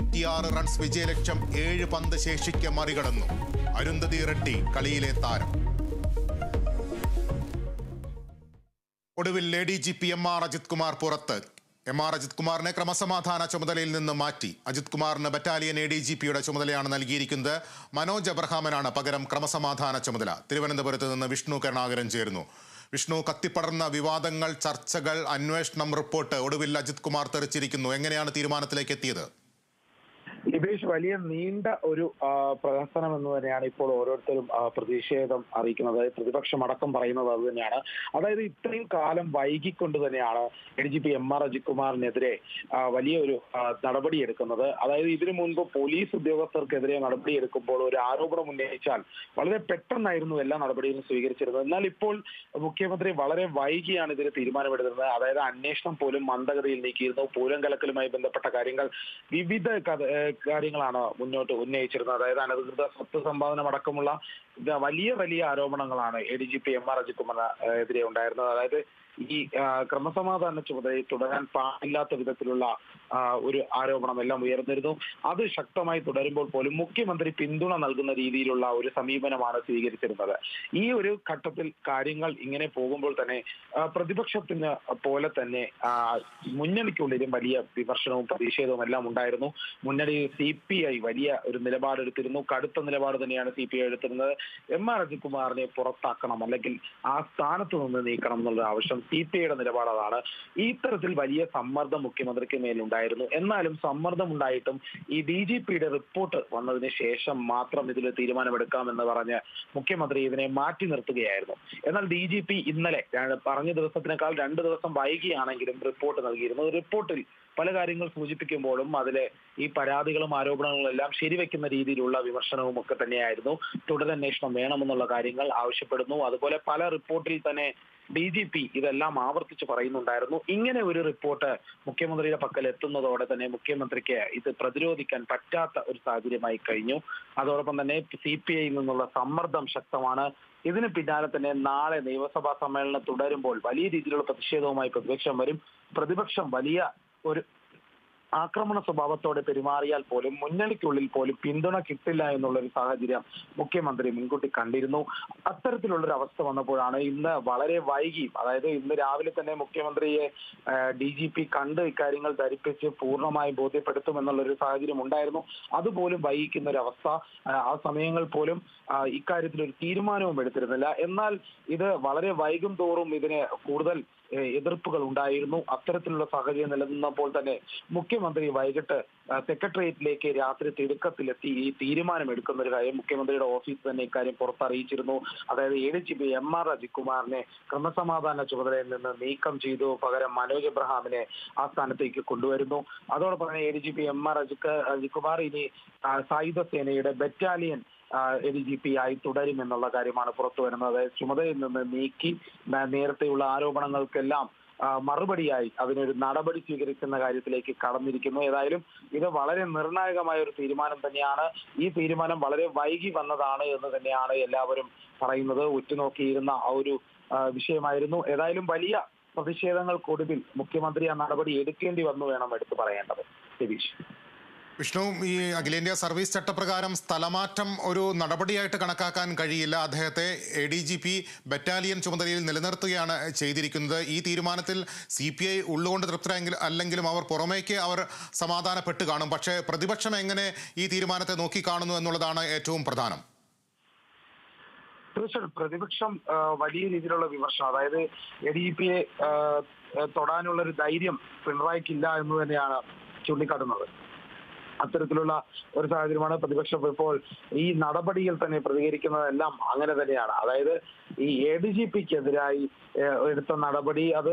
നൂറ്റിയാറ് runs വിജയലക്ഷ്യം ഏഴ് പന്ത് ശേഷിക്ക് മറികടന്നു. അരുന്ധതി റെഡ്ഡി കളിയിലെ താരം. ഒടുവിൽ A D G P M R Ajith Kumar പുറത്ത്. എം ആർ അജിത് കുമാറിനെ ക്രമസമാധാന ചുമതലയിൽ നിന്ന് മാറ്റി. അജിത് കുമാറിന് ബറ്റാലിയൻ എ ഡി ജി പിയുടെ ചുമതലയാണ് നൽകിയിരിക്കുന്നത്. മനോജ് അബ്രഹാമനാണ് പകരം ക്രമസമാധാന ചുമതല. തിരുവനന്തപുരത്ത് നിന്ന് വിഷ്ണു കരുണാകരൻ ചേരുന്നു. വിഷ്ണു കത്തിപ്പടർന്ന വിവാദങ്ങൾ ചർച്ചകൾ അന്വേഷണം റിപ്പോർട്ട് ഒടുവിൽ അജിത് കുമാർ തെറിച്ചിരിക്കുന്നു. എങ്ങനെയാണ് തീരുമാനത്തിലേക്ക് എത്തിയത്? ഇബേഷ് വലിയ നീണ്ട ഒരു പ്രഹസനം എന്ന് തന്നെയാണ് ഇപ്പോൾ ഓരോരുത്തരും പ്രതിഷേധം അറിയിക്കുന്നത്. അതായത് പ്രതിപക്ഷം അടക്കം പറയുന്നത് അത് തന്നെയാണ്. അതായത് ഇത്രയും കാലം വൈകിക്കൊണ്ട് തന്നെയാണ് A D G P M R അജിത്കുമാറിനെതിരെ വലിയൊരു നടപടി എടുക്കുന്നത്. അതായത് ഇതിനു മുൻപ് പോലീസ് ഉദ്യോഗസ്ഥർക്കെതിരെ നടപടി എടുക്കുമ്പോൾ ഒരു ആരോപണം ഉന്നയിച്ചാൽ വളരെ പെട്ടെന്നായിരുന്നു എല്ലാ നടപടികളും സ്വീകരിച്ചിരുന്നത്. എന്നാൽ ഇപ്പോൾ മുഖ്യമന്ത്രി വളരെ വൈകിയാണ് ഇതിന് തീരുമാനമെടുത്തിരുന്നത്. അതായത് അന്വേഷണം പോലും മന്ദഗതിയിൽ നീക്കിയിരുന്നു. പൂരം കലക്കലുമായി ബന്ധപ്പെട്ട കാര്യങ്ങൾ വിവിധ കാര്യങ്ങളാണ് മുന്നോട്ട് ഉന്നയിച്ചിരുന്നത്. അതായത് അനധികൃത സ്വത്ത് സമ്പാദനം അടക്കമുള്ള വലിയ വലിയ ആരോപണങ്ങളാണ് A D G P M R Ajith കുമാറിനെതിരെ ഉണ്ടായിരുന്നത്. അതായത് ഈ ക്രമസമാധാന ചുമതലയിൽ തുടരാൻ പാടില്ലാത്ത വിധത്തിലുള്ള ഒരു ആരോപണം എല്ലാം ഉയർന്നിരുന്നു. അത് ശക്തമായി തുടരുമ്പോൾ പോലും മുഖ്യമന്ത്രി പിന്തുണ നൽകുന്ന രീതിയിലുള്ള ഒരു സമീപനമാണ് സ്വീകരിച്ചിരുന്നത്. ഈ ഒരു ഘട്ടത്തിൽ കാര്യങ്ങൾ ഇങ്ങനെ പോകുമ്പോൾ തന്നെ പ്രതിപക്ഷത്തിന് പോലെ തന്നെ മുന്നണിക്കുള്ളിലും വലിയ വിമർശനവും പ്രതിഷേധവും എല്ലാം ഉണ്ടായിരുന്നു. മുന്നണി സി പി ഐ വലിയ ഒരു നിലപാടെടുത്തിരുന്നു. കടുത്ത നിലപാട് തന്നെയാണ് സി പി ഐ എടുത്തിരുന്നത്. എം ആർ അജിത് കുമാറിനെ പുറത്താക്കണം അല്ലെങ്കിൽ ആ സ്ഥാനത്ത് നിന്ന് നീക്കണം എന്നുള്ള ആവശ്യം സി പി ഐയുടെ നിലപാട് അതാണ്. ഈ തരത്തിൽ വലിയ സമ്മർദ്ദം മുഖ്യമന്ത്രിക്ക് മേലുണ്ടായിരുന്നു. എന്നാലും സമ്മർദ്ദം ഉണ്ടായിട്ടും ഈ ഡി ജി പിയുടെ റിപ്പോർട്ട് വന്നതിന് ശേഷം മാത്രം ഇതിൽ തീരുമാനമെടുക്കാമെന്ന് പറഞ്ഞ് മുഖ്യമന്ത്രി ഇതിനെ മാറ്റി നിർത്തുകയായിരുന്നു. എന്നാൽ ഡി ജി പി ഇന്നലെ പറഞ്ഞ ദിവസത്തിനേക്കാൾ രണ്ട് ദിവസം വൈകിയാണെങ്കിലും റിപ്പോർട്ട് നൽകിയിരുന്നു. റിപ്പോർട്ടിൽ പല കാര്യങ്ങൾ സൂചിപ്പിക്കുമ്പോഴും അതിലെ ഈ പരാതികളും ആരോപണങ്ങളും എല്ലാം ശരിവെക്കുന്ന രീതിയിലുള്ള വിമർശനവും ഒക്കെ തന്നെയായിരുന്നു. തുടരന്വേഷണം വേണമെന്നുള്ള കാര്യങ്ങൾ ആവശ്യപ്പെടുന്നു. അതുപോലെ പല റിപ്പോർട്ടിൽ തന്നെ ഡി ജി പി ഇതെല്ലാം ആവർത്തിച്ച് പറയുന്നുണ്ടായിരുന്നു. ഇങ്ങനെ ഒരു റിപ്പോർട്ട് മുഖ്യമന്ത്രിയുടെ പക്കൽ എത്തുന്നതോടെ തന്നെ മുഖ്യമന്ത്രിക്ക് ഇത് പ്രതിരോധിക്കാൻ പറ്റാത്ത ഒരു സാഹചര്യമായി കഴിഞ്ഞു. അതോടൊപ്പം തന്നെ സി പി ഐയിൽ നിന്നുള്ള സമ്മർദ്ദം ശക്തമാണ്. ഇതിന് പിന്നാലെ തന്നെ നാളെ നിയമസഭാ സമ്മേളനം തുടരുമ്പോൾ വലിയ രീതിയിലുള്ള പ്രതിഷേധവുമായി പ്രതിപക്ഷം വരും. പ്രതിപക്ഷം വലിയ ഒരു ആക്രമണ സ്വഭാവത്തോടെ പെരുമാറിയാൽ പോലും മുന്നണിക്കുള്ളിൽ പോലും പിന്തുണ കിട്ടില്ല എന്നുള്ള ഒരു സാഹചര്യം മുഖ്യമന്ത്രി മുൻകൂട്ടി കണ്ടിരുന്നു. അത്തരത്തിലുള്ളൊരു അവസ്ഥ വന്നപ്പോഴാണ് ഇന്ന് വളരെ വൈകി അതായത് ഇന്ന് രാവിലെ തന്നെ മുഖ്യമന്ത്രിയെ ഡി ജി പി കണ്ട് ഇക്കാര്യങ്ങൾ ധരിപ്പിച്ച് പൂർണമായി ബോധ്യപ്പെടുത്തുമെന്നുള്ള ഒരു സാഹചര്യം ഉണ്ടായിരുന്നു. അതുപോലും വൈകിക്കുന്ന ഒരു അവസ്ഥ ആ, സമയങ്ങൾ പോലും ഇക്കാര്യത്തിൽ ഒരു തീരുമാനവും എടുത്തിരുന്നില്ല. എന്നാൽ ഇത് വളരെ വൈകും തോറും ഇതിനെ കൂടുതൽ എതിർപ്പുകൾ ഉണ്ടായിരുന്നു. അത്തരത്തിലുള്ള സാഹചര്യം നിലനിന്നപ്പോൾ തന്നെ മുഖ്യമന്ത്രി വൈകിട്ട് സെക്രട്ടേറിയറ്റിലേക്ക് രാത്രി തിടുക്കത്തിലെത്തി. ഈ തീരുമാനം എടുക്കുന്ന ഒരു കാര്യം മുഖ്യമന്ത്രിയുടെ ഓഫീസ് തന്നെ ഇക്കാര്യം പുറത്തറിയിച്ചിരുന്നു. അതായത് A D G P M R അജികുമാറിനെ ക്രമസമാധാന ചുമതലയിൽ നിന്ന് നീക്കം ചെയ്തു. പകരം മനോജ് എബ്രഹാമിനെ ആ സ്ഥാനത്തേക്ക് കൊണ്ടുവരുന്നു. അതോടൊപ്പം തന്നെ A D G P M R Ajith Ajikumar ഇനി സായുധ സേനയുടെ battalion A D G P ആയി തുടരുമെന്നുള്ള കാര്യമാണ് പുറത്തു വരുന്നത്. ചുമതലയിൽ നിന്ന് നീക്കി നേരത്തെയുള്ള ആരോപണങ്ങൾക്കെല്ലാം മറുപടിയായി അതിനൊരു നടപടി സ്വീകരിക്കുന്ന കാര്യത്തിലേക്ക് കടന്നിരിക്കുന്നു. ഏതായാലും ഇത് വളരെ നിർണായകമായ ഒരു തീരുമാനം തന്നെയാണ്. ഈ തീരുമാനം വളരെ വൈകി വന്നതാണ് എന്ന് തന്നെയാണ് എല്ലാവരും പറയുന്നത്. ഉറ്റുനോക്കിയിരുന്ന ആ ഒരു വിഷയമായിരുന്നു. ഏതായാലും വലിയ പ്രതിഷേധങ്ങൾക്കൊടുവിൽ മുഖ്യമന്ത്രി ആ നടപടി എടുക്കേണ്ടി വന്നു വേണം എടുത്തു പറയേണ്ടത്. രതീഷ് വിഷ്ണു ഈ അഖിലേന്ത്യാ സർവീസ് ചട്ടപ്രകാരം സ്ഥലമാറ്റം ഒരു നടപടിയായിട്ട് കണക്കാക്കാൻ കഴിയില്ല. അദ്ദേഹത്തെ A D G P battalion ചുമതലയിൽ നിലനിർത്തുകയാണ് ചെയ്തിരിക്കുന്നത്. ഈ തീരുമാനത്തിൽ സി പി ഐ ഉള്ളുകൊണ്ട് തൃപ്തരായെങ്കിൽ അല്ലെങ്കിലും അവർ പുറമേക്ക് അവർ സമാധാനപ്പെട്ട് കാണും. പക്ഷേ പ്രതിപക്ഷം എങ്ങനെ ഈ തീരുമാനത്തെ നോക്കിക്കാണുന്നു എന്നുള്ളതാണ് ഏറ്റവും പ്രധാനം. തീർച്ചയായിട്ടും പ്രതിപക്ഷം വലിയ രീതിയിലുള്ള വിമർശനം അതായത് എ ഡി പിയെ തൊടാനുള്ള ഒരു ധൈര്യം പിണറായിക്കില്ല എന്ന് തന്നെയാണ് ചൂണ്ടിക്കാട്ടുന്നത്. അത്തരത്തിലുള്ള ഒരു സാഹചര്യമാണ് പ്രതിപക്ഷം ഇപ്പോൾ ഈ നടപടിയിൽ തന്നെ പ്രതികരിക്കുന്നതെല്ലാം അങ്ങനെ തന്നെയാണ്. അതായത് ഈ എ ഡി ജി പിക്കെതിരായി എടുത്ത നടപടി അത്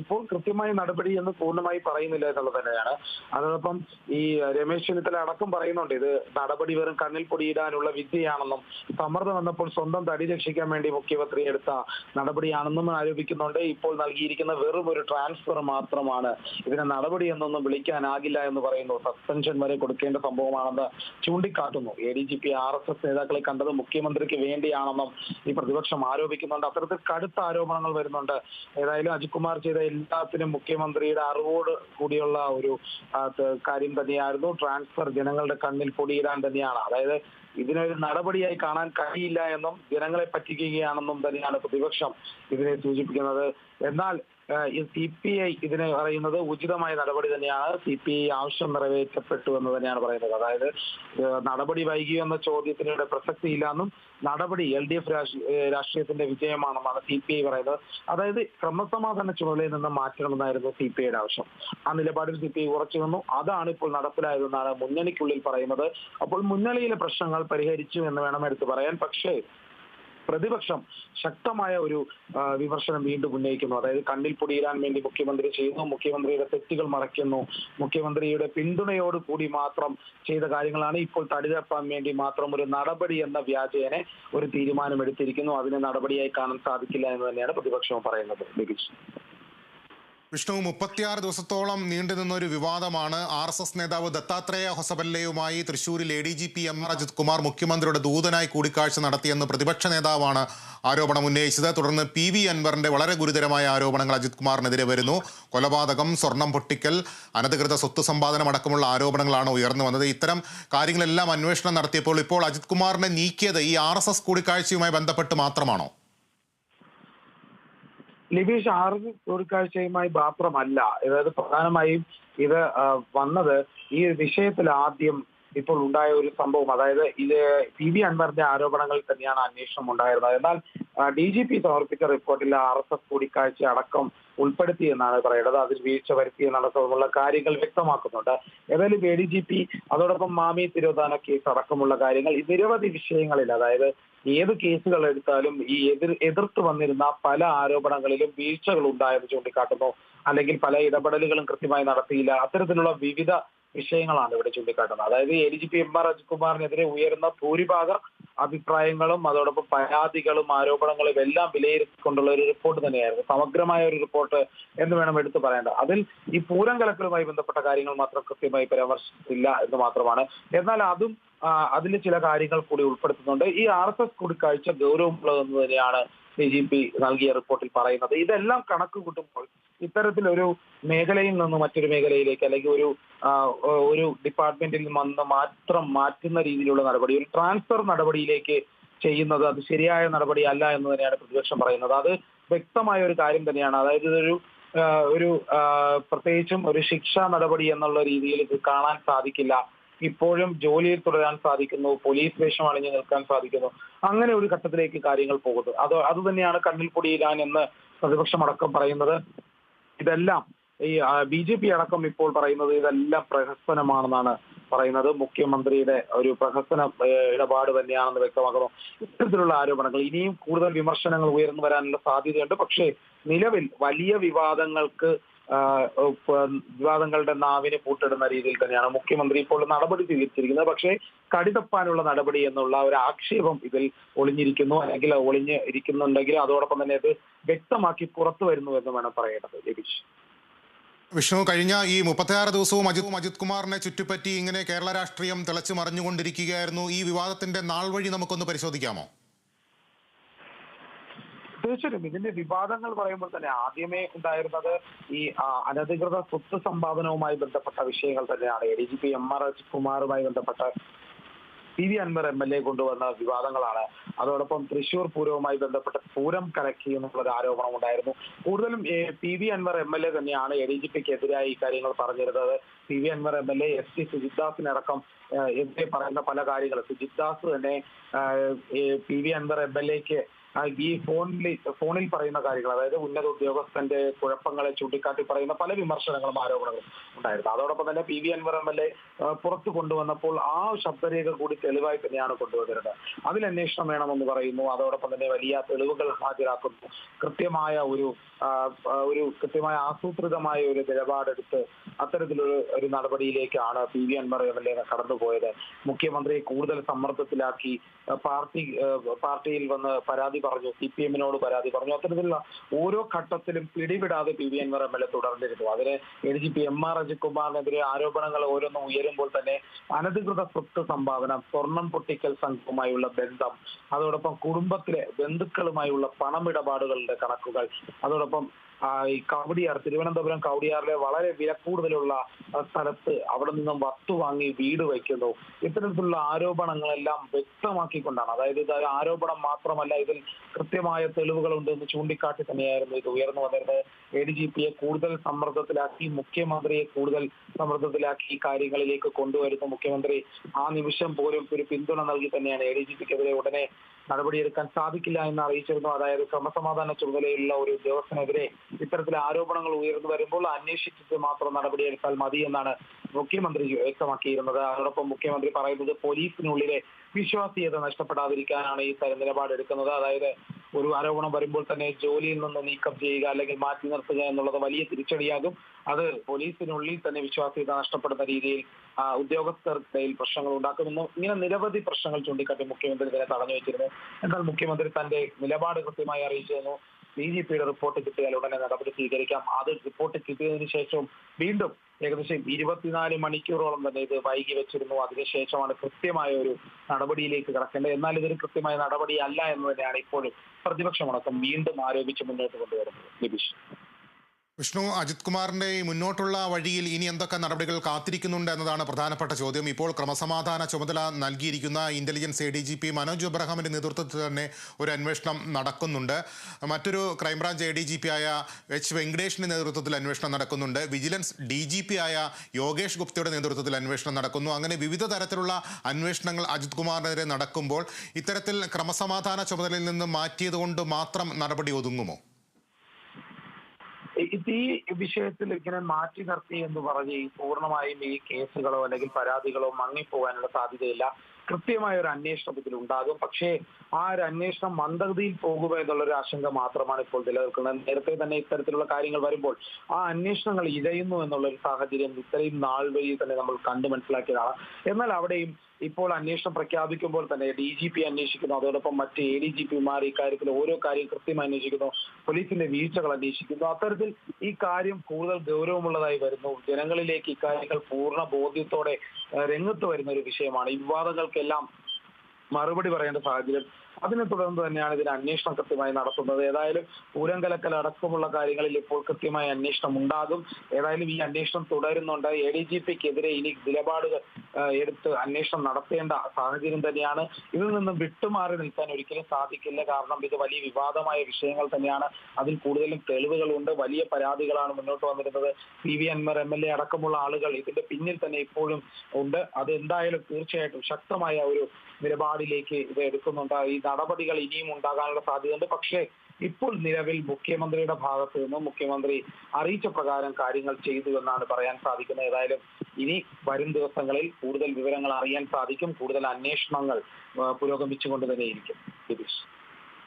ഇപ്പോൾ കൃത്യമായ നടപടി എന്ന് പൂർണമായി പറയുന്നില്ല എന്നുള്ളത് തന്നെയാണ്. അതോടൊപ്പം ഈ രമേശ് ചെന്നിത്തല അടക്കം പറയുന്നുണ്ട് ഇത് നടപടി വെറും കണ്ണിൽ പൊടിയിടാനുള്ള വിദ്യയാണെന്നും സമ്മർദ്ദം വന്നപ്പോൾ സ്വന്തം തടി രക്ഷിക്കാൻ വേണ്ടി മുഖ്യമന്ത്രി എടുത്ത നടപടിയാണെന്നും ആരോപിക്കുന്നുണ്ട്. ഇപ്പോൾ നൽകിയിരിക്കുന്ന വെറും ഒരു ട്രാൻസ്ഫർ മാത്രമാണ്. ഇതിനെ നടപടി എന്നൊന്നും വിളിക്കാനാകില്ല എന്ന് പറയുന്നു സസ്പെൻഷൻ വരെ വരെ കൊടുക്കേണ്ട സംഭവമാണെന്ന് ചൂണ്ടിക്കാട്ടുന്നു. A D G P R S S നേതാക്കളെ കണ്ടത് മുഖ്യമന്ത്രിക്ക് വേണ്ടിയാണെന്നും ഈ പ്രതിപക്ഷം ആരോപിക്കുന്നുണ്ട്. അത്തരത്തിൽ കടുത്ത ആരോപണങ്ങൾ വരുന്നുണ്ട്. ഏതായാലും അജിത് കുമാർ ചെയ്ത എല്ലാത്തിനും മുഖ്യമന്ത്രിയുടെ അറിവോട് കൂടിയുള്ള ഒരു കാര്യം തന്നെയായിരുന്നു. ട്രാൻസ്ഫർ ജനങ്ങളുടെ കണ്ണിൽ പൊടിയിടാൻ തന്നെയാണ്. അതായത് ഇതിനൊരു നടപടിയായി കാണാൻ കഴിയില്ല എന്നും ജനങ്ങളെ പറ്റിക്കുകയാണെന്നും തന്നെയാണ് പ്രതിപക്ഷം ഇതിനെ സൂചിപ്പിക്കുന്നത്. എന്നാൽ സി പി ഐ ഇതിനെ പറയുന്നത് ഉചിതമായ നടപടി തന്നെയാണ് സി പി ഐ ആവശ്യം നിറവേറ്റപ്പെട്ടു എന്ന് തന്നെയാണ് പറയുന്നത്. അതായത് നടപടി വൈകിയോ എന്ന ചോദ്യത്തിന് ഇവിടെ പ്രസക്തിയില്ലെന്നും നടപടി എൽ ഡി എഫ് രാഷ്ട്രീയത്തിന്റെ വിജയമാണെന്നാണ് സി പി ഐ പറയുന്നത്. അതായത് ക്രമസമാധാന ചുമതലയിൽ നിന്ന് മാറ്റണമെന്നായിരുന്നു സി പി ഐയുടെ ആവശ്യം. ആ നിലപാടിൽ സി പി ഐ ഉറച്ചു നിന്നു. അതാണ് ഇപ്പോൾ നടപ്പിലായതെന്നാണ് മുന്നണിക്കുള്ളിൽ പറയുന്നത്. അപ്പോൾ മുന്നണിയിലെ പ്രശ്നങ്ങൾ പരിഹരിച്ചു എന്ന് വേണം എടുത്തു പറയാൻ. പക്ഷേ പ്രതിപക്ഷം ശക്തമായ ഒരു വിമർശനം വീണ്ടും ഉന്നയിക്കുന്നു. അതായത് കണ്ണിൽ പൊടിയിടാൻ വേണ്ടി മുഖ്യമന്ത്രി ചെയ്യുന്നു മുഖ്യമന്ത്രിയുടെ തെറ്റുകൾ മറയ്ക്കുന്നു മുഖ്യമന്ത്രിയുടെ പിന്തുണയോട് കൂടി മാത്രം ചെയ്ത കാര്യങ്ങളാണ് ഇപ്പോൾ തടിതപ്പാൻ വേണ്ടി മാത്രം ഒരു നടപടി എന്ന വ്യാജേനെ ഒരു തീരുമാനം എടുത്തിരിക്കുന്നു അതിനെ നടപടിയായി കാണാൻ സാധിക്കില്ല എന്ന് തന്നെയാണ് പ്രതിപക്ഷം പറയുന്നത്. ബിബിച്ച് വിഷ്ണു മുപ്പത്തിയാറ് ദിവസത്തോളം നീണ്ടുനിന്ന ഒരു വിവാദമാണ് ആർ എസ് എസ് നേതാവ് ദത്താത്രേയ ഹൊസബല്ലയുമായി തൃശൂരിൽ A D G P M R Ajith Kumar മുഖ്യമന്ത്രിയുടെ ദൂതനായി കൂടിക്കാഴ്ച നടത്തിയെന്ന് പ്രതിപക്ഷ നേതാവാണ് ആരോപണം ഉന്നയിച്ചത്. തുടർന്ന് പി വി അൻവറിന്റെ വളരെ ഗുരുതരമായ ആരോപണങ്ങൾ അജിത് കുമാറിനെതിരെ വരുന്നു. കൊലപാതകം സ്വർണം പൊട്ടിക്കൽ അനധികൃത സ്വത്ത് സമ്പാദനം അടക്കമുള്ള ആരോപണങ്ങളാണ് ഉയർന്നു വന്നത്. ഇത്തരം കാര്യങ്ങളെല്ലാം അന്വേഷണം നടത്തിയപ്പോൾ ഇപ്പോൾ അജിത് കുമാറിനെ നീക്കിയത് ഈ ആർ എസ് എസ് കൂടിക്കാഴ്ചയുമായി ബന്ധപ്പെട്ട് മാത്രമാണോ? ലിബീഷ് എസ് കൂടിക്കാഴ്ചയുമായി മാത്രമല്ല അതായത് പ്രധാനമായും ഇത് വന്നത് ഈ വിഷയത്തിൽ ആദ്യം ഇപ്പോൾ ഉണ്ടായ ഒരു സംഭവം. അതായത് ഇത് പി വി അൻവറിന്റെ ആരോപണങ്ങളിൽ തന്നെയാണ് അന്വേഷണം ഉണ്ടായിരുന്നത്. എന്നാൽ ഡി ജി പി സമർപ്പിച്ച റിപ്പോർട്ടിൽ ആർ എസ് എസ് കൂടിക്കാഴ്ച അടക്കം ഉൾപ്പെടുത്തി എന്നാണ് പറയുന്നത് അതിൽ വീഴ്ച വരുത്തി എന്നടക്കമുള്ള കാര്യങ്ങൾ വ്യക്തമാക്കുന്നുണ്ട്. ഏതായാലും എ ഡി ജി പി അതോടൊപ്പം മാമി തിരോധാന കേസ് അടക്കമുള്ള കാര്യങ്ങൾ നിരവധി വിഷയങ്ങളിൽ അതായത് ഏത് കേസുകൾ എടുത്താലും ഈ എതിർ എതിർത്ത് വന്നിരുന്ന പല ആരോപണങ്ങളിലും വീഴ്ചകൾ ഉണ്ടായെന്ന് ചൂണ്ടിക്കാട്ടുന്നു. അല്ലെങ്കിൽ പല ഇടപെടലുകളും കൃത്യമായി നടത്തിയില്ല. അത്തരത്തിലുള്ള വിവിധ വിഷയങ്ങളാണ് ഇവിടെ ചൂണ്ടിക്കാട്ടുന്നത്. അതായത് A D G P M R അജിത്കുമാറിനെതിരെ ഉയരുന്ന ഭൂരിഭാഗം അഭിപ്രായങ്ങളും അതോടൊപ്പം പരാതികളും ആരോപണങ്ങളും എല്ലാം വിലയിരുത്തിക്കൊണ്ടുള്ള ഒരു റിപ്പോർട്ട് തന്നെയായിരുന്നു. സമഗ്രമായ ഒരു റിപ്പോർട്ട് എന്ന് വേണം എടുത്തു പറയേണ്ടത്. അതിൽ ഈ പൂരം കലക്കലുമായി ബന്ധപ്പെട്ട കാര്യങ്ങൾ മാത്രം കൃത്യമായി പരാമർശിച്ചില്ല എന്ന് മാത്രമാണ്. എന്നാൽ അതും അതിൽ ചില കാര്യങ്ങൾ കൂടി ഉൾപ്പെടുത്തുന്നുണ്ട്. ഈ ആർ എസ് എസ് കൂടിക്കാഴ്ച ഗൗരവമുള്ളതെന്ന് തന്നെയാണ് ഡി ജി പി നൽകിയ റിപ്പോർട്ടിൽ പറയുന്നത്. ഇതെല്ലാം കണക്ക് കൂട്ടുമ്പോൾ ഇത്തരത്തിലൊരു മേഖലയിൽ നിന്ന് മറ്റൊരു മേഖലയിലേക്ക് അല്ലെങ്കിൽ ഒരു ഒരു ഡിപ്പാർട്ട്മെന്റിൽ വന്ന് മാത്രം മാറ്റുന്ന രീതിയിലുള്ള നടപടി ഒരു ട്രാൻസ്ഫർ നടപടിയിലേക്ക് ചെയ്യുന്നത് അത് ശരിയായ നടപടി അല്ല എന്ന് തന്നെയാണ് പ്രതിപക്ഷം പറയുന്നത്. അത് വ്യക്തമായ ഒരു കാര്യം തന്നെയാണ്. അതായത് ഇതൊരു ഒരു പ്രത്യേകിച്ചും ഒരു ശിക്ഷാ നടപടി എന്നുള്ള രീതിയിൽ ഇത് കാണാൻ സാധിക്കില്ല. ഇപ്പോഴും ജോലിയിൽ തുടരാൻ സാധിക്കുന്നു പോലീസ് വേഷം അണിഞ്ഞു നിൽക്കാൻ സാധിക്കുന്നു. അങ്ങനെ ഒരു ഘട്ടത്തിലേക്ക് കാര്യങ്ങൾ പോകുന്നു. അത് അത് തന്നെയാണ് കണ്ണിൽ പൊടിയിടാൻ എന്ന് പ്രതിപക്ഷം അടക്കം പറയുന്നത്. ഇതെല്ലാം ഈ ബി ജെ പി അടക്കം ഇപ്പോൾ പറയുന്നത് ഇതെല്ലാം പ്രഹസനമാണെന്നാണ് പറയുന്നത്. മുഖ്യമന്ത്രിയുടെ ഒരു പ്രഹസന ഇടപാട് തന്നെയാണെന്ന് വ്യക്തമാക്കുന്നു. ഇത്തരത്തിലുള്ള ആരോപണങ്ങൾ ഇനിയും കൂടുതൽ വിമർശനങ്ങൾ ഉയർന്നു വരാനുള്ള സാധ്യതയുണ്ട്. പക്ഷേ നിലവിൽ വലിയ വിവാദങ്ങൾക്ക് വിവാദങ്ങളുടെ നാവിന് പൂട്ടിടുന്ന രീതിയിൽ തന്നെയാണ് മുഖ്യമന്ത്രി ഇപ്പോൾ നടപടി സ്വീകരിച്ചിരിക്കുന്നത്. പക്ഷേ കടിതപ്പാനുള്ള നടപടി എന്നുള്ള ഒരു ആക്ഷേപം ഇതിൽ ഒളിഞ്ഞിരിക്കുന്നു. അല്ലെങ്കിൽ ഒളിഞ്ഞ് ഇരിക്കുന്നുണ്ടെങ്കിൽ അതോടൊപ്പം തന്നെ അത് വ്യക്തമാക്കി പുറത്തു വരുന്നു എന്ന് വേണം പറയേണ്ടത്. ലതീഷ് വിഷ്ണു കഴിഞ്ഞ ഈ മുപ്പത്തിയാറ് ദിവസവും അജിത് അജിത് കുമാറിനെ ചുറ്റിപ്പറ്റി ഇങ്ങനെ കേരള രാഷ്ട്രീയം തിളച്ചു മറിഞ്ഞുകൊണ്ടിരിക്കുകയായിരുന്നു ഈ വിവാദത്തിന്റെ നാൾ വഴി നമുക്കൊന്ന് പരിശോധിക്കാമോ? തീർച്ചയായിട്ടും. ഇതിന്റെ വിവാദങ്ങൾ പറയുമ്പോൾ തന്നെ ആദ്യമേ ഉണ്ടായിരുന്നത് ഈ അനധികൃത സ്വത്ത് സമ്പാദനവുമായി ബന്ധപ്പെട്ട വിഷയങ്ങൾ തന്നെയാണ്. A D G P M R S കുമാറുമായി ബന്ധപ്പെട്ട P V Anvar M L A കൊണ്ടുവന്ന വിവാദങ്ങളാണ്. അതോടൊപ്പം തൃശൂർ പൂരവുമായി ബന്ധപ്പെട്ട പൂരം കലക്കി എന്നുള്ള ഒരു ആരോപണം ഉണ്ടായിരുന്നു. കൂടുതലും P V Anvar M L A തന്നെയാണ് എ ഡി ജി പിക്ക് ഈ കാര്യങ്ങൾ പറഞ്ഞിരുന്നത്. P V Anvar M L A S T സുജിത്ദാസിനടക്കം എതിരെ പറയുന്ന പല കാര്യങ്ങൾ സുജിത് ദാസ് തന്നെ P V Anvar M L എക്ക് ഈ ഫോണിൽ ഫോണിൽ പറയുന്ന കാര്യങ്ങൾ അതായത് ഉന്നത ഉദ്യോഗസ്ഥന്റെ കുഴപ്പങ്ങളെ ചൂണ്ടിക്കാട്ടി പറയുന്ന പല വിമർശനങ്ങളും ആരോപണങ്ങളും ഉണ്ടായിരുന്നു. അതോടൊപ്പം തന്നെ P V Anvar M L A പുറത്തു കൊണ്ടുവന്നപ്പോൾ ആ ശബ്ദരേഖ കൂടി തെളിവായി തന്നെയാണ് കൊണ്ടുവരുന്നത് അതിൽ അന്വേഷണം വേണമെന്ന് പറയുന്നു. അതോടൊപ്പം തന്നെ വലിയ തെളിവുകൾ ഹാജരാക്കുന്നു. കൃത്യമായ ഒരു ഒരു കൃത്യമായ ആസൂത്രിതമായ ഒരു നിലപാടെടുത്ത് അത്തരത്തിലൊരു ഒരു നടപടിയിലേക്കാണ് P V Anvar M L A കടന്നുപോയത്. മുഖ്യമന്ത്രിയെ കൂടുതൽ സമ്മർദ്ദത്തിലാക്കി പാർട്ടി പാർട്ടിയിൽ വന്ന് പരാതി പരാതി പറഞ്ഞു സി പി എമ്മിനോട് പരാതി പറഞ്ഞു. അത്തരത്തിലുള്ള ഓരോ ഘട്ടത്തിലും പിടിവിടാതെ P V Anvar M L A തുടർന്നിരുന്നു. അതിന് A D G P M R അജിത്കുമാറിനെതിരെ ആരോപണങ്ങൾ ഓരോന്നും ഉയരുമ്പോൾ തന്നെ അനധികൃത സ്വത്ത് സംഭാവന സ്വർണം പൊട്ടിക്കൽ സംഘവുമായുള്ള ബന്ധം അതോടൊപ്പം കുടുംബത്തിലെ ബന്ധുക്കളുമായുള്ള പണമിടപാടുകളുടെ കണക്കുകൾ അതോടൊപ്പം ഈ കവടിയാർ തിരുവനന്തപുരം കവടിയാറിലെ വളരെ വില കൂടുതലുള്ള സ്ഥലത്ത് അവിടെ നിന്നും വസ്തു വാങ്ങി വീട് വയ്ക്കുന്നു. ഇത്തരത്തിലുള്ള ആരോപണങ്ങളെല്ലാം വ്യക്തമാക്കിക്കൊണ്ടാണ്. അതായത് ഇത് ആരോപണം മാത്രമല്ല ഇതിൽ കൃത്യമായ തെളിവുകളുണ്ട് എന്ന് ചൂണ്ടിക്കാട്ടി തന്നെയായിരുന്നു ഇത് ഉയർന്നു വന്നിരുന്നത്. എ ഡി ജി പിയെ കൂടുതൽ സമ്മർദ്ദത്തിലാക്കി മുഖ്യമന്ത്രിയെ കൂടുതൽ സമ്മർദ്ദത്തിലാക്കി ഈ കാര്യങ്ങളിലേക്ക് കൊണ്ടുവരുന്ന. മുഖ്യമന്ത്രി ആ നിമിഷം പോലും ഒരു പിന്തുണ നൽകി തന്നെയാണ് എ ഡി ജി പിക്കെതിരെ ഉടനെ നടപടിയെടുക്കാൻ സാധിക്കില്ല എന്ന് അറിയിച്ചിരുന്നു. അതായത് ക്രമസമാധാന ചുമതലയുള്ള ഒരു ഉദ്യോഗസ്ഥനെതിരെ ഇത്തരത്തിൽ ആരോപണങ്ങൾ ഉയർന്നു വരുമ്പോൾ അന്വേഷിച്ചിട്ട് മാത്രം നടപടിയെടുത്താൽ മതി എന്നാണ് മുഖ്യമന്ത്രി വ്യക്തമാക്കിയിരുന്നത്. അതോടൊപ്പം മുഖ്യമന്ത്രി പറയുന്നത് പോലീസിനുള്ളിലെ വിശ്വാസ്യത നഷ്ടപ്പെടാതിരിക്കാനാണ് ഈ നിലപാടെടുക്കുന്നത്. അതായത് ഒരു ആരോപണം വരുമ്പോൾ തന്നെ ജോലിയിൽ നിന്ന് നീക്കം ചെയ്യുക അല്ലെങ്കിൽ മാറ്റി നിർത്തുക എന്നുള്ളത് വലിയ തിരിച്ചടിയാകും. അത് പോലീസിനുള്ളിൽ തന്നെ വിശ്വാസ്യത നഷ്ടപ്പെടുന്ന രീതിയിൽ ഉദ്യോഗസ്ഥർക്കിടയിൽ പ്രശ്നങ്ങൾ ഉണ്ടാക്കുമെന്നും ഇങ്ങനെ നിരവധി പ്രശ്നങ്ങൾ ചൂണ്ടിക്കാട്ടി മുഖ്യമന്ത്രി ഇതിനെ തടഞ്ഞു വെച്ചിരുന്നു. എന്നാൽ മുഖ്യമന്ത്രി തന്റെ നിലപാട് കൃത്യമായി അറിയിച്ചിരുന്നു. ഡി ജി പിയുടെ റിപ്പോർട്ട് കിട്ടിയാൽ ഉടനെ നടപടി സ്വീകരിക്കാം. അത് റിപ്പോർട്ട് കിട്ടിയതിനു ശേഷവും വീണ്ടും ഏകദേശം ഇരുപത്തിനാല് മണിക്കൂറോളം തന്നെ ഇത് വൈകി വെച്ചിരുന്നു. അതിനുശേഷമാണ് കൃത്യമായ ഒരു നടപടിയിലേക്ക് കിടക്കേണ്ടത്. എന്നാൽ ഇതൊരു കൃത്യമായ നടപടി അല്ല എന്ന് തന്നെയാണ് ഇപ്പോഴും പ്രതിപക്ഷമടക്കം വീണ്ടും ആരോപിച്ച് മുന്നോട്ട് കൊണ്ടുവരുന്നത്. നിബിഷ് വിഷ്ണു അജിത് കുമാറിന്റെ മുന്നോട്ടുള്ള വഴിയിൽ ഇനി എന്തൊക്കെ നടപടികൾ കാത്തിരിക്കുന്നുണ്ട് എന്നതാണ് പ്രധാനപ്പെട്ട ചോദ്യം. ഇപ്പോൾ ക്രമസമാധാന ചുമതല നൽകിയിരിക്കുന്ന intelligence A D G P Manoj എബ്രഹാമിന്റെ നേതൃത്വത്തിൽ തന്നെ ഒരു അന്വേഷണം നടക്കുന്നുണ്ട്. മറ്റൊരു crime branch A D G P ആയ എച്ച് വെങ്കടേഷിന്റെ നേതൃത്വത്തിൽ അന്വേഷണം നടക്കുന്നുണ്ട്. വിജിലൻസ് ഡി ജി പി ആയ യോഗേഷ് ഗുപ്തയുടെ നേതൃത്വത്തിൽ അന്വേഷണം നടക്കുന്നു. അങ്ങനെ വിവിധ തരത്തിലുള്ള അന്വേഷണങ്ങൾ അജിത് കുമാറിനെതിരെ നടക്കുമ്പോൾ ഇത്തരത്തിൽ ക്രമസമാധാന ചുമതലയിൽ നിന്ന് മാറ്റിയത് കൊണ്ട് മാത്രം നടപടി ഒതുങ്ങുമോ? ഇത് ഈ വിഷയത്തിൽ ഇങ്ങനെ മാറ്റി നിർത്തി എന്ന് പറഞ്ഞ് ഈ പൂർണമായും ഈ കേസുകളോ അല്ലെങ്കിൽ പരാതികളോ മങ്ങിപ്പോകാനുള്ള സാധ്യതയില്ല. കൃത്യമായ ഒരു അന്വേഷണം ഇതിൽ ഉണ്ടാകും പക്ഷേ ആ ഒരു അന്വേഷണം മന്ദഗതിയിൽ പോകുക എന്നുള്ള ഒരു ആശങ്ക മാത്രമാണ് ഇപ്പോൾ നിലനിൽക്കുന്നത്. നേരത്തെ തന്നെ ഇത്തരത്തിലുള്ള കാര്യങ്ങൾ വരുമ്പോൾ ആ അന്വേഷണങ്ങൾ ഇഴയുന്നു എന്നുള്ള ഒരു സാഹചര്യം ഇത്രയും നാൾ വഴി തന്നെ നമ്മൾ കണ്ടു മനസ്സിലാക്കിയതാണ്. എന്നാൽ അവിടെയും ഇപ്പോൾ അന്വേഷണം പ്രഖ്യാപിക്കുമ്പോൾ തന്നെ ഡി ജി പി അന്വേഷിക്കുന്നു. അതോടൊപ്പം മറ്റ് എ ഡി ജി പിമാർ ഇക്കാര്യത്തിൽ ഓരോ കാര്യം കൃത്യമായി അന്വേഷിക്കുന്നു. പോലീസിന്റെ വീഴ്ചകൾ അന്വേഷിക്കുന്നു. അത്തരത്തിൽ ഈ കാര്യം കൂടുതൽ ഗൗരവമുള്ളതായി വരുന്നു. ജനങ്ങളിലേക്ക് ഇക്കാര്യങ്ങൾ പൂർണ ബോധ്യത്തോടെ രംഗത്ത് വരുന്ന ഒരു വിഷയമാണ്. ഈ വിവാദങ്ങൾക്കെല്ലാം മറുപടി പറയേണ്ട സാഹചര്യം അതിനെ തുടർന്ന് തന്നെയാണ് ഇതിന് അന്വേഷണം കൃത്യമായി നടത്തുന്നത്. ഏതായാലും പൂരം കലക്കൽ അടക്കമുള്ള കാര്യങ്ങളിൽ ഇപ്പോൾ കൃത്യമായ അന്വേഷണം ഉണ്ടാകും. ഏതായാലും ഈ അന്വേഷണം തുടരുന്നുണ്ട്. എ ഡി ജി പിക്കെതിരെ ഇനി നിലപാടുകൾ എടുത്ത് അന്വേഷണം നടത്തേണ്ട സാഹചര്യം തന്നെയാണ്. ഇതിൽ നിന്നും വിട്ടുമാറി നിൽക്കാൻ ഒരിക്കലും സാധിക്കില്ല. കാരണം ഇത് വലിയ വിവാദമായ വിഷയങ്ങൾ തന്നെയാണ്. അതിൽ കൂടുതലും തെളിവുകളുണ്ട്. വലിയ പരാതികളാണ് മുന്നോട്ട് വന്നിരുന്നത്. P V Anvar M L A അടക്കമുള്ള ആളുകൾ ഇതിന്റെ പിന്നിൽ തന്നെ ഇപ്പോഴും ഉണ്ട്. അത് എന്തായാലും തീർച്ചയായിട്ടും ശക്തമായ ഒരു നിലപാടിലേക്ക് ഇത് എടുക്കുന്നുണ്ട്. ഈ നടപടികൾ ഇനിയും ഉണ്ടാകാനുള്ള സാധ്യതയുണ്ട്. പക്ഷേ ഇപ്പോൾ നിലവിൽ മുഖ്യമന്ത്രിയുടെ ഭാഗത്ത് നിന്ന് മുഖ്യമന്ത്രി അറിയിച്ച പ്രകാരം കാര്യങ്ങൾ ചെയ്തു എന്നാണ് പറയാൻ സാധിക്കുന്നത്. ഏതായാലും ഇനി വരും ദിവസങ്ങളിൽ കൂടുതൽ വിവരങ്ങൾ അറിയാൻ സാധിക്കും. കൂടുതൽ അന്വേഷണങ്ങൾ പുരോഗമിച്ചുകൊണ്ട് തന്നെയിരിക്കും. ദിലീഷ്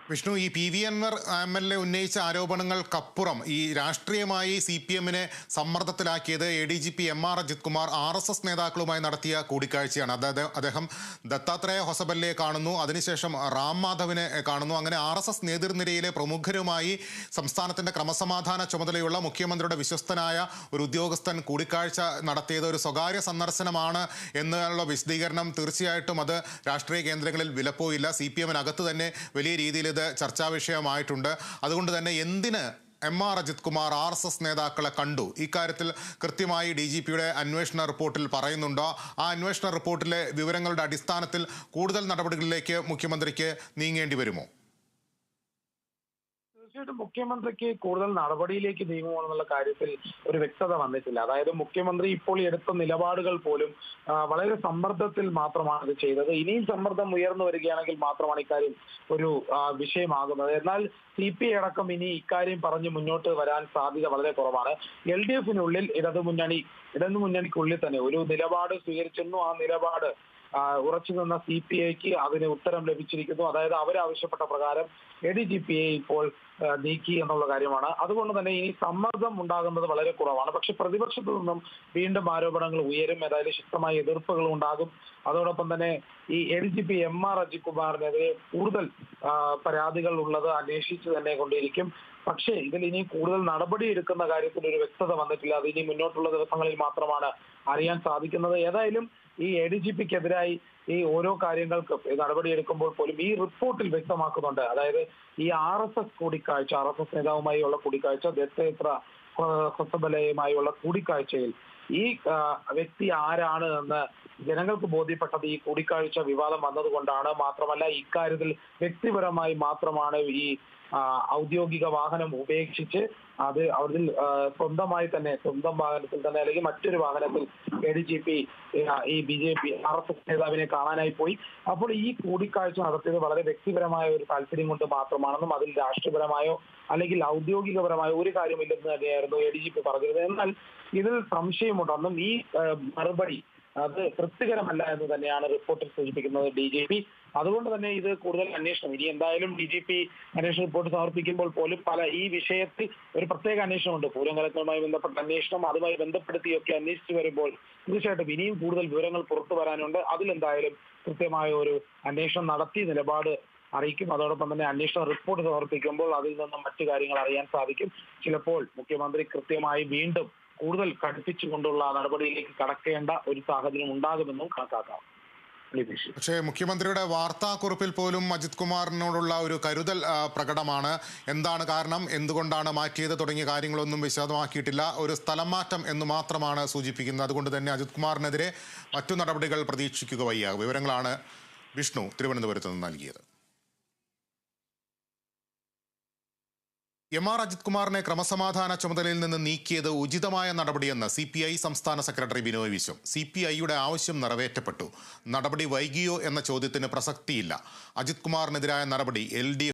വിഷ്ണു ഈ P V Anvar M L A ഉന്നയിച്ച ആരോപണങ്ങൾക്കപ്പുറം ഈ രാഷ്ട്രീയമായി സി പി എമ്മിനെ സമ്മർദ്ദത്തിലാക്കിയത് A D G P M R Ajith Kumar R S S നേതാക്കളുമായി നടത്തിയ കൂടിക്കാഴ്ചയാണ്. അതായത് അദ്ദേഹം ദത്താത്രേയ ഹൊസബല്ലയെ കാണുന്നു അതിനുശേഷം റാം മാധവിനെ കാണുന്നു. അങ്ങനെ ആർ എസ് എസ് നേതൃനിരയിലെ പ്രമുഖരുമായി സംസ്ഥാനത്തിന്റെ ക്രമസമാധാന ചുമതലയുള്ള മുഖ്യമന്ത്രിയുടെ വിശ്വസ്തനായ ഒരു ഉദ്യോഗസ്ഥൻ കൂടിക്കാഴ്ച നടത്തിയത് ഒരു സ്വകാര്യ സന്ദർശനമാണ് എന്നുള്ള വിശദീകരണം തീർച്ചയായിട്ടും അത് രാഷ്ട്രീയ കേന്ദ്രങ്ങളിൽ വിലപ്പോയില്ല. സി പി എമ്മിനകത്ത് തന്നെ വലിയ രീതിയിൽ ഇത് ചർച്ചാ വിഷയമായിട്ടുണ്ട്. അതുകൊണ്ട് തന്നെ എന്തിന് M R Ajith Kumar R S S നേതാക്കളെ കണ്ടു? ഇക്കാര്യത്തിൽ കൃത്യമായി ഡി ജി പിയുടെ അന്വേഷണ റിപ്പോർട്ടിൽ പറയുന്നുണ്ടോ? ആ അന്വേഷണ റിപ്പോർട്ടിലെ വിവരങ്ങളുടെ അടിസ്ഥാനത്തിൽ കൂടുതൽ നടപടികളിലേക്ക് മുഖ്യമന്ത്രിക്ക് നീങ്ങേണ്ടി വരുമോ? തീർച്ചയായിട്ടും മുഖ്യമന്ത്രിക്ക് കൂടുതൽ നടപടിയിലേക്ക് നീങ്ങുമോ എന്നുള്ള കാര്യത്തിൽ ഒരു വ്യക്തത വന്നിട്ടില്ല. അതായത് മുഖ്യമന്ത്രി ഇപ്പോൾ എടുത്ത നിലപാടുകൾ പോലും വളരെ സമ്മർദ്ദത്തിൽ മാത്രമാണ് ഇത് ചെയ്തത്. ഇനിയും സമ്മർദ്ദം ഉയർന്നു വരികയാണെങ്കിൽ മാത്രമാണ് ഇക്കാര്യം ഒരു വിഷയമാകുന്നത്. എന്നാൽ സി പി ഐ അടക്കം ഇനി ഇക്കാര്യം പറഞ്ഞ് മുന്നോട്ട് വരാൻ സാധ്യത വളരെ കുറവാണ്. എൽ ഡി എഫിനുള്ളിൽ ഇടതു മുന്നണി ഇടതു മുന്നണിക്കുള്ളിൽ തന്നെ ഒരു നിലപാട് സ്വീകരിച്ചിരുന്നു. ആ നിലപാട് ഉറച്ചു നിന്ന സി പി ഐക്ക് അതിന് ഉത്തരം ലഭിച്ചിരിക്കുന്നു. അതായത് അവരാവശ്യപ്പെട്ട പ്രകാരം എ ഡി ജി പി ഐ ഇപ്പോൾ നീക്കി എന്നുള്ള കാര്യമാണ്. അതുകൊണ്ട് തന്നെ ഇനി സമ്മർദ്ദം ഉണ്ടാകുന്നത് വളരെ കുറവാണ്. പക്ഷെ പ്രതിപക്ഷത്തു നിന്നും വീണ്ടും ആരോപണങ്ങൾ ഉയരും. ഏതായാലും ശക്തമായ എതിർപ്പുകൾ ഉണ്ടാകും. അതോടൊപ്പം തന്നെ ഈ L G P M R Ajith കുമാറിനെതിരെ കൂടുതൽ പരാതികൾ ഉള്ളത് അന്വേഷിച്ച് തന്നെ കൊണ്ടിരിക്കും. പക്ഷേ ഇതിൽ ഇനി കൂടുതൽ നടപടി എടുക്കുന്ന കാര്യത്തിൽ ഒരു വ്യക്തത വന്നിട്ടില്ല. അത് ഇനി മുന്നോട്ടുള്ള ദിവസങ്ങളിൽ മാത്രമാണ് അറിയാൻ സാധിക്കുന്നത്. ഏതായാലും ഈ എ ഡി ജി പിക്കെതിരായി ഈ ഓരോ കാര്യങ്ങൾക്കും ഈ നടപടി എടുക്കുമ്പോൾ പോലും ഈ റിപ്പോർട്ടിൽ വ്യക്തമാക്കുന്നുണ്ട്. അതായത് ഈ ആർ എസ് എസ് കൂടിക്കാഴ്ച ആർ എസ് എസ് നേതാവുമായുള്ള കൂടിക്കാഴ്ച ദത്തേത്ര ഹൊസബലയുമായുള്ള കൂടിക്കാഴ്ചയിൽ ഈ വ്യക്തി ആരാണ് എന്ന് ജനങ്ങൾക്ക് ബോധ്യപ്പെട്ടത് ഈ കൂടിക്കാഴ്ച വിവാദം വന്നതുകൊണ്ടാണ്. മാത്രമല്ല ഇക്കാര്യത്തിൽ വ്യക്തിപരമായി മാത്രമാണ് ഈ ഔദ്യോഗിക വാഹനം ഉപേക്ഷിച്ച് അത് അവരിൽ സ്വന്തമായി തന്നെ സ്വന്തം വാഹനത്തിൽ തന്നെ അല്ലെങ്കിൽ മറ്റൊരു വാഹനത്തിൽ എ ഡി ജി പി ഈ B J P R S S നേതാവിനെ കാണാനായി പോയി. അപ്പോൾ ഈ കൂടിക്കാഴ്ച നടത്തിയത് വളരെ വ്യക്തിപരമായ ഒരു താല്പര്യം കൊണ്ട് മാത്രമാണെന്നും അതിൽ രാഷ്ട്രീയപരമായോ അല്ലെങ്കിൽ ഔദ്യോഗികപരമായോ ഒരു കാര്യമില്ലെന്ന് തന്നെയായിരുന്നു എ ഡി ജി പി പറഞ്ഞത് എന്നാൽ ഇതിൽ സംശയമുണ്ടെന്നും ഈ മറുപടി അത് തൃപ്തികരമല്ല എന്ന് തന്നെയാണ് റിപ്പോർട്ടിൽ സൂചിപ്പിക്കുന്നത് ഡി ജി പി അതുകൊണ്ട് തന്നെ ഇത് കൂടുതൽ അന്വേഷണം. ഇനി എന്തായാലും ഡി ജി പി അന്വേഷണ റിപ്പോർട്ട് സമർപ്പിക്കുമ്പോൾ പോലും പല ഈ വിഷയത്തിൽ ഒരു പ്രത്യേക അന്വേഷണമുണ്ട്. പൂരം കലക്കലുമായി ബന്ധപ്പെട്ട അന്വേഷണം അതുമായി ബന്ധപ്പെടുത്തിയൊക്കെ അന്വേഷിച്ചു വരുമ്പോൾ തീർച്ചയായിട്ടും ഇനിയും കൂടുതൽ വിവരങ്ങൾ പുറത്തു വരാനുണ്ട്. അതിലെന്തായാലും കൃത്യമായ ഒരു അന്വേഷണം നടത്തി നിലപാട് അറിയിക്കും. അതോടൊപ്പം തന്നെ അന്വേഷണ റിപ്പോർട്ട് സമർപ്പിക്കുമ്പോൾ അതിൽ നിന്നും മറ്റു കാര്യങ്ങൾ അറിയാൻ സാധിക്കും. ചിലപ്പോൾ മുഖ്യമന്ത്രി കൃത്യമായി വീണ്ടും കൂടുതൽ കടുപ്പിച്ചുകൊണ്ടുള്ള നടപടിയിലേക്ക് കടക്കേണ്ട ഒരു സാഹചര്യം ഉണ്ടാകുമെന്നും കണക്കാക്കാം. പക്ഷേ മുഖ്യമന്ത്രിയുടെ വാർത്താക്കുറിപ്പിൽ പോലും അജിത് കുമാറിനോടുള്ള ഒരു കരുതൽ പ്രകടമാണ്. എന്താണ് കാരണം? എന്തുകൊണ്ടാണ് മാറ്റിയത്? തുടങ്ങിയ കാര്യങ്ങളൊന്നും വിശദമാക്കിയിട്ടില്ല. ഒരു സ്ഥലം മാറ്റം എന്ന് മാത്രമാണ് സൂചിപ്പിക്കുന്നത്. അതുകൊണ്ട് തന്നെ അജിത് കുമാറിനെതിരെ മറ്റു നടപടികൾ പ്രതീക്ഷിക്കുക വയ്യ. വിവരങ്ങളാണ് വിഷ്ണു തിരുവനന്തപുരത്ത് നിന്ന് നൽകിയത്. എം ആർ അജിത് കുമാറിനെ ക്രമസമാധാന ചുമതലയിൽ നിന്ന് നീക്കിയത് ഉചിതമായ നടപടിയെന്ന് സി പി ഐ സംസ്ഥാന secretary Binoy Viswam. C P ഐയുടെ ആവശ്യം നിറവേറ്റപ്പെട്ടു. നടപടി വൈകിയോ എന്ന ചോദ്യത്തിന് പ്രസക്തിയില്ല. അജിത് കുമാറിനെതിരായ നടപടി എൽ